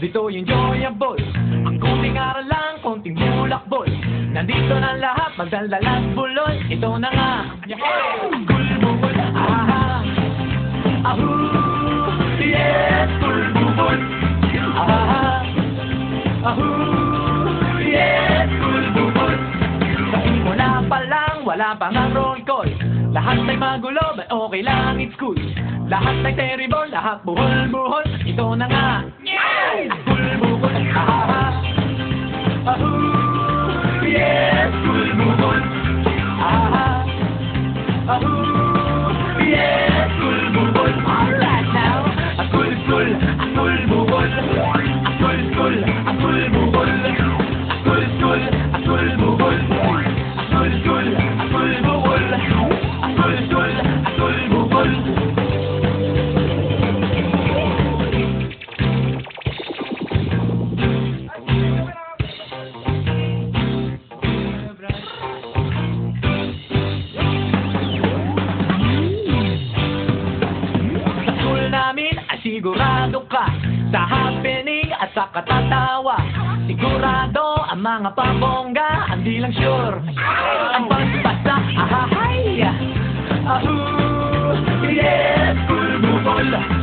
ito yung enjoyable Ang kunting aral lang, konting bulakbol Nandito na lahat, magdaldalas bulol Ito na nga, kulbubol Ah, ahu, yes, kulbubol Ah, ahu, yes, kulbubol Sa simula pa lang, wala pang ang roll call. Lahat ay magulo, but okay lang, it's cool Lahat ay terrible, lahat buhol-buhol. Ito na nga, kulbubol Sa happening at sa katatawa Sigurado ang mga pabongga Hindi lang sure. Ang pagbasa Ahahay Ahu Yes Kulbubol Aha Ahu